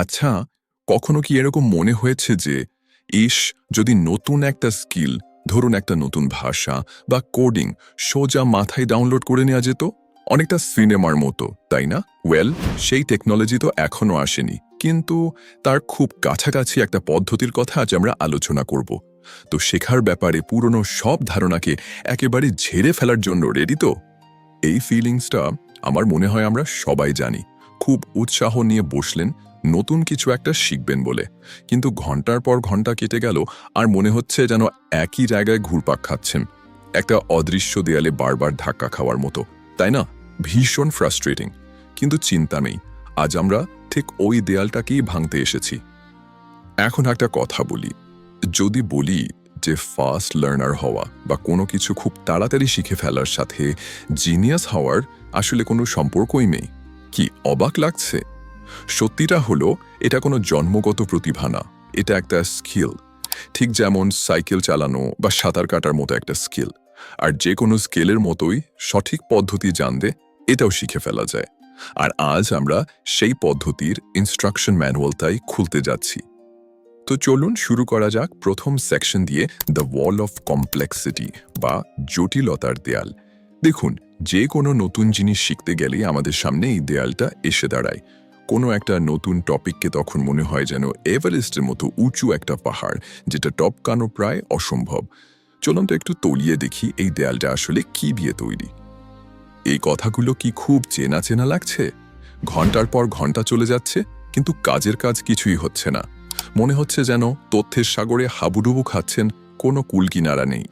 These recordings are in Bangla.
আচ্ছা কখনো কি এরকম মনে হয়েছে যে ইস যদি নতুন একটা স্কিল, ধরুন একটা নতুন ভাষা বা কোডিং সোজা মাথায় ডাউনলোড করে নেওয়া যেত? অনেকটা সিনেমার মতো, তাই না? ওয়েল, সেই টেকনোলজি তো এখনও আসেনি। কিন্তু তার খুব কাছাকাছি একটা পদ্ধতির কথা আজ আমরা আলোচনা করব। তো শেখার ব্যাপারে পুরনো সব ধারণাকে একেবারে ঝেড়ে ফেলার জন্য রেডি তো? এই ফিলিংসটা আমার মনে হয় আমরা সবাই জানি। খুব উৎসাহ নিয়ে বসলেন নতুন কিছু একটা শিখবেন বলে। কিন্তু ঘণ্টার পর ঘণ্টা কেটে গেল আর মনে হচ্ছে যেন একই জায়গায় ঘুরপাক খাচ্ছেন। একটা অদৃশ্য দেয়ালে বারবার ধাক্কা খাওয়ার মতো, তাই না? ভীষণ ফ্রাস্ট্রেটিং কিন্তু চিন্তা নেই, আজ আমরা ঠিক ওই দেয়ালটাকেই ভাঙতে এসেছি। এখন একটা কথা বলি, যদি বলি যে ফাস্ট লার্নার হওয়া বা কোনো কিছু খুব তাড়াতাড়ি শিখে ফেলার সাথে জিনিয়াস হওয়ার আসলে কোনো সম্পর্কই নেই। কি অবাক লাগছে? সত্যিটা হলো, এটা কোনো জন্মগত প্রতিভা না, এটা একটা স্কিল। ঠিক যেমন সাইকেল চালানো বা সাঁতার কাটার মতো একটা স্কিল। আর যে কোনো স্কিলের মতোই সঠিক পদ্ধতি জানতে এটাও শিখে ফেলা যায়। আর আজ আমরা সেই পদ্ধতির ইনস্ট্রাকশন ম্যানুয়ালটাই খুলতে যাচ্ছি। তো চলুন শুরু করা যাক প্রথম সেকশন দিয়ে দ্য ওয়াল অফ কমপ্লেক্সিটি বা জটিলতার দেয়াল। দেখুন যে কোনো নতুন জিনিস শিখতে গেলেই আমাদের সামনে এই দেয়ালটা এসে দাঁড়ায়। কোনো একটা নতুন টপিককে তখন মনে হয় যেন এভারেস্টের মতো উঁচু একটা পাহাড়, যেটা টপকানো প্রায় অসম্ভব। চলুন তো একটু তলিয়ে দেখি এই দেয়ালটা আসলে কি দিয়ে তৈরি। এই কথাগুলো কি খুব চেনা চেনা লাগছে? ঘণ্টার পর ঘণ্টা চলে যাচ্ছে, কিন্তু কাজের কাজ কিছুই হচ্ছে না। মনে হচ্ছে যেন তথ্যের সাগরে হাবুডুবু খাচ্ছেন, কোনো কুলকিনারা নেই।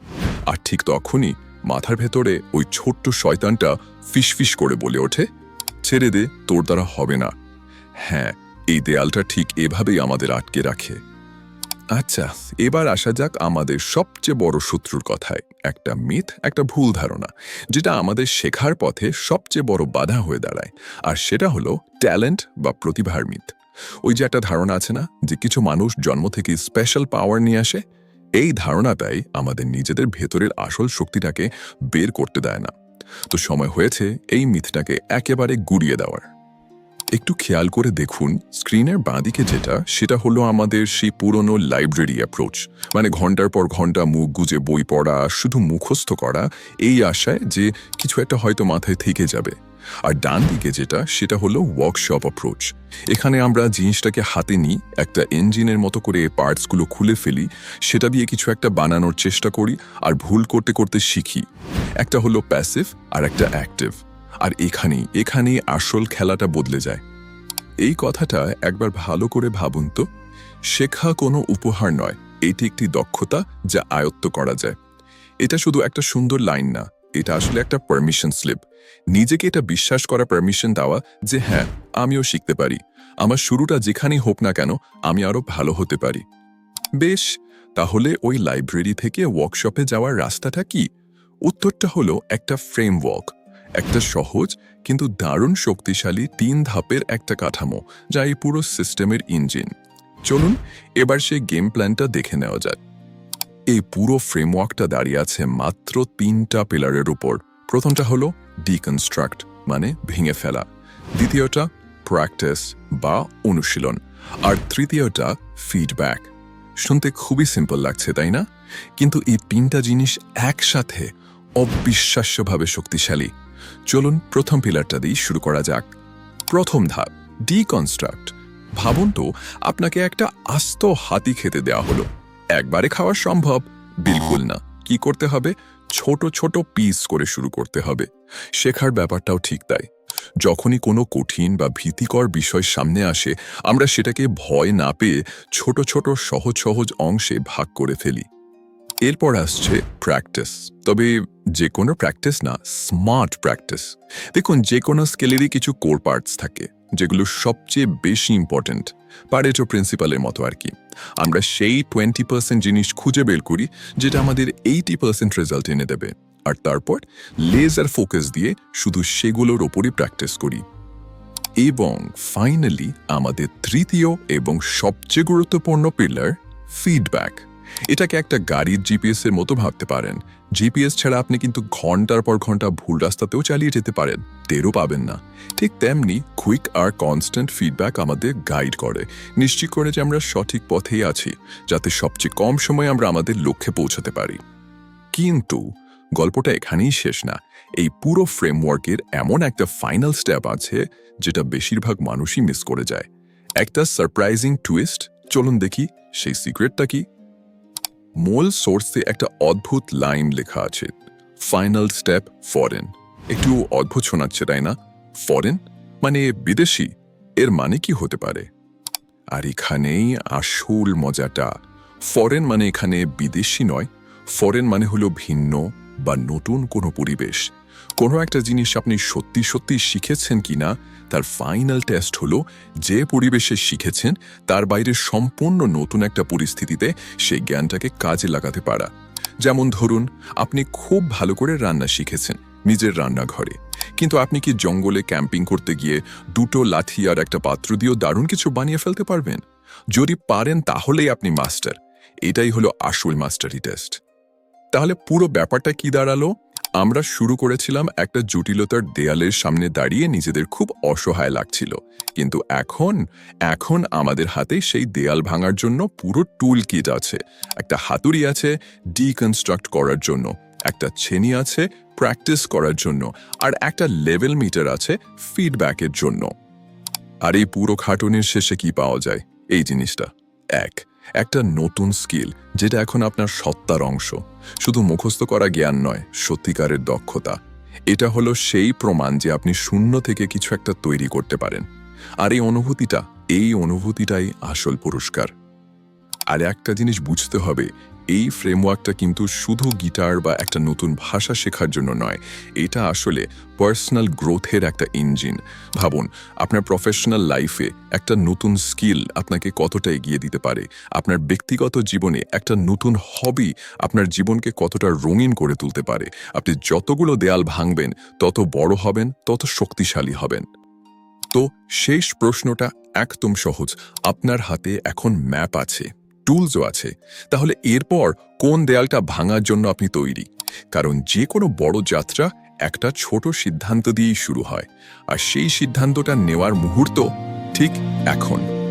আর ঠিক তখনই মাথার ভেতরে ওই ছোট্ট শয়তানটা ফিসফিস করে বলে ওঠে, ছেড়ে দে, তোর দ্বারা হবে না। হ্যাঁ এই দেয়ালটা ঠিক এভাবেই আমাদের আটকে রাখে। আচ্ছা এবার আসা যাক আমাদের সবচেয়ে বড় শত্রুর কথায়। একটা মিথ, একটা ভুল ধারণা, যেটা আমাদের শেখার পথে সবচেয়ে বড় বাধা হয়ে দাঁড়ায়। আর সেটা হলো ট্যালেন্ট বা প্রতিভার মিথ। ওই যে একটা ধারণা আছে না, যে কিছু মানুষ জন্ম থেকে স্পেশাল পাওয়ার নিয়ে আসে, এই ধারণাটাই আমাদের নিজেদের ভেতরের আসল শক্তিটাকে বের করতে দেয় না। তো সময় হয়েছে এই মিথটাকে একেবারে গুড়িয়ে দেওয়ার। একটু খেয়াল করে দেখুন, স্ক্রিনের বাঁদিকে যেটা, সেটা হলো আমাদের সেই পুরনো লাইব্রেরি অ্যাপ্রোচ মানে ঘণ্টার পর ঘণ্টা মুখ গুজে বই পড়া, শুধু মুখস্থ করা, এই আশায় যে কিছু একটা হয়তো মাথায় থেকে যাবে। আর ডান দিকে যেটা, সেটা হলো ওয়ার্কশপ অ্যাপ্রোচ এখানে আমরা জিনিসটাকে হাতে নিই, একটা ইঞ্জিনের মতো করে পার্টসগুলো খুলে ফেলি, সেটা দিয়ে কিছু একটা বানানোর চেষ্টা করি, আর ভুল করতে করতে শিখি। একটা হলো প্যাসিভ আর একটা অ্যাক্টিভ আর এখানেই এখানেই আসল খেলাটা বদলে যায়। এই কথাটা একবার ভালো করে ভাবুন তো। শেখা কোনো উপহার নয়, এটি একটি দক্ষতা যা আয়ত্ত করা যায়। এটা শুধু একটা সুন্দর লাইন না, এটা আসলে একটা পারমিশন স্লিপ নিজেকে এটা বিশ্বাস করা পারমিশন দেওয়া যে হ্যাঁ আমিও শিখতে পারি। আমার শুরুটা যেখানেই হোক না কেন, আমি আরও ভালো হতে পারি। বেশ, তাহলে ওই লাইব্রেরি থেকে ওয়ার্কশপে যাওয়ার রাস্তাটা কি? উত্তরটা হলো একটা ফ্রেমওয়ার্ক একটা সহজ কিন্তু দারুণ শক্তিশালী তিন ধাপের একটা কাঠামো, যা এই পুরো সিস্টেমের ইঞ্জিন। চলুন, এবার সেই গেম প্ল্যানটা দেখে নেওয়া যাক। এই পুরো ফ্রেমওয়ার্কটা দাঁড়িয়ে আছে মাত্র তিনটা পিলারের উপর। প্রথমটা হলো ডিকনস্ট্রাক্ট মানে ভেঙে ফেলা। দ্বিতীয়টা প্র্যাকটিস বা অনুশীলন। আর তৃতীয়টা ফিডব্যাক শুনতে খুবই সিম্পল লাগছে, তাই না? কিন্তু এই তিনটা জিনিস একসাথে অবিশ্বাস্যভাবে শক্তিশালী। চলুন প্রথম পিলারটা দিয়ে শুরু করা যাক। প্রথম ধাপ ডিকনস্ট্রাক্ট ভাবুন তো, আপনাকে একটা আস্ত হাতি খেতে দেওয়া হলো। একবারে খাওয়া সম্ভব। বিলকুল না। কি করতে হবে? ছোট ছোট পিস করে শুরু করতে হবে। শেখার ব্যাপারটাও ঠিক তাই। যখনই কোনো কঠিন বা ভীতিকর বিষয় সামনে আসে, আমরা সেটাকে ভয় না পেয়ে ছোট ছোট, সহজ সহজ অংশে ভাগ করে ফেলি। এরপর আসছে প্র্যাকটিস তবে যে কোনো প্র্যাকটিস না স্মার্ট প্র্যাকটিস দেখুন, যে কোনো স্কেলেরই কিছু কোর পার্টস থাকে, যেগুলো সবচেয়ে বেশি ইম্পর্ট্যান্ট পারেটো প্রিন্সিপালের মতো আর কি। আমরা সেই টোয়েন্টি পার্সেন্ট জিনিস খুঁজে বের করি, যেটা আমাদের এইটি পার্সেন্ট রেজাল্ট এনে দেবে। আর তারপর লেজার ফোকাস দিয়ে শুধু সেগুলোর ওপরই প্র্যাকটিস করি। এবং ফাইনালি আমাদের তৃতীয় এবং সবচেয়ে গুরুত্বপূর্ণ পিলার ফিডব্যাক এটাকে একটা গাড়ির জিপিএস এর মতো ভাবতে পারেন। জিপিএস ছাড়া আপনি কিন্তু ঘণ্টার পর ঘণ্টা ভুল রাস্তাতেও চালিয়ে যেতে পারেন, টেরও পাবেন না। ঠিক তেমনি কুইক আর কনস্ট্যান্ট ফিডব্যাক আমাদের গাইড করে। নিশ্চিত করে যে আমরা সঠিক পথেই আছি, যাতে সবচেয়ে কম সময়ে আমরা আমাদের লক্ষ্যে পৌঁছাতে পারি। কিন্তু গল্পটা এখানেই শেষ না। এই পুরো ফ্রেমওয়ার্কের এমন একটা ফাইনাল স্টেপ আছে, যেটা বেশিরভাগ মানুষই মিস করে যায়। একটা সারপ্রাইজিং টুইস্ট চলুন দেখি সেই সিক্রেটটা কি? মূল সোর্সে একটা অদ্ভুত লাইন লেখা আছে ফাইনাল স্টেপ ফরেন একটু অদ্ভুত শোনাচ্ছে, তাই না? ফরেন মানে বিদেশি। এর মানে কি হতে পারে? আর এখানেই আসল মজাটা। ফরেন মানে এখানে বিদেশি নয়। ফরেন মানে হলো ভিন্ন বা নতুন কোনো পরিবেশ। কোনো একটা জিনিস আপনি সত্যি সত্যি শিখেছেন কিনা তার ফাইনাল টেস্ট হলো যে পরিবেশে শিখেছেন, তার বাইরে সম্পূর্ণ নতুন একটা পরিস্থিতিতে সেই জ্ঞানটাকে কাজে লাগাতে পারা। যেমন ধরুন, আপনি খুব ভালো করে রান্না শিখেছেন নিজের রান্নাঘরে। কিন্তু আপনি কি জঙ্গলে ক্যাম্পিং করতে গিয়ে দুটো লাঠি আর একটা পাত্র দিয়েও দারুণ কিছু বানিয়ে ফেলতে পারবেন? যদি পারেন তাহলেই আপনি মাস্টার এটাই হলো আসল মাস্টারি টেস্ট তাহলে পুরো ব্যাপারটা কি দাঁড়াল? আমরা শুরু করেছিলাম একটা জটিলতার দেয়ালের সামনে দাঁড়িয়ে নিজেদের খুব অসহায় লাগছিল। কিন্তু এখন এখন আমাদের হাতে সেই দেয়াল ভাঙার জন্য পুরো টুল কিট আছে। একটা হাতুড়ি আছে ডিকনস্ট্রাক্ট করার জন্য, একটা ছেনি আছে প্র্যাকটিস করার জন্য, আর একটা লেভেল মিটার আছে ফিডব্যাকের জন্য। আর এই পুরো খাটুনির শেষে কি পাওয়া যায়? এই জিনিসটা। এক একটা নতুন স্কিল যেটা এখন আপনার সত্তার অংশ। শুধু মুখস্থ করা জ্ঞান নয়, সত্যিকারের দক্ষতা। এটা হলো সেই প্রমাণ যে আপনি শূন্য থেকে কিছু একটা তৈরি করতে পারেন। আর এই অনুভূতিটা, এই অনুভূতিটাই আসল পুরস্কার। আর একটা জিনিস বুঝতে হবে এই ফ্রেমওয়ার্কটা কিন্তু শুধু গিটার বা একটা নতুন ভাষা শেখার জন্য নয়, এটা আসলে পার্সোনাল গ্রোথের একটা ইঞ্জিন ভাবুন, আপনার প্রফেশনাল লাইফে একটা নতুন স্কিল আপনাকে কতটা এগিয়ে দিতে পারে, আপনার ব্যক্তিগত জীবনে একটা নতুন হবি আপনার জীবনকে কতটা রঙিন করে তুলতে পারে। আপনি যতগুলো দেয়াল ভাঙবেন, তত বড় হবেন, তত শক্তিশালী হবেন। তো শেষ প্রশ্নটা একদম সহজ, আপনার হাতে এখন ম্যাপ আছে। টুলসও আছে। তাহলে এরপর কোন দেয়ালটা ভাঙার জন্য আপনি তৈরি? কারণ যে কোনো বড় যাত্রা একটা ছোট সিদ্ধান্ত দিয়েই শুরু হয়। আর সেই সিদ্ধান্তটা নেওয়ার মুহূর্ত ঠিক এখন।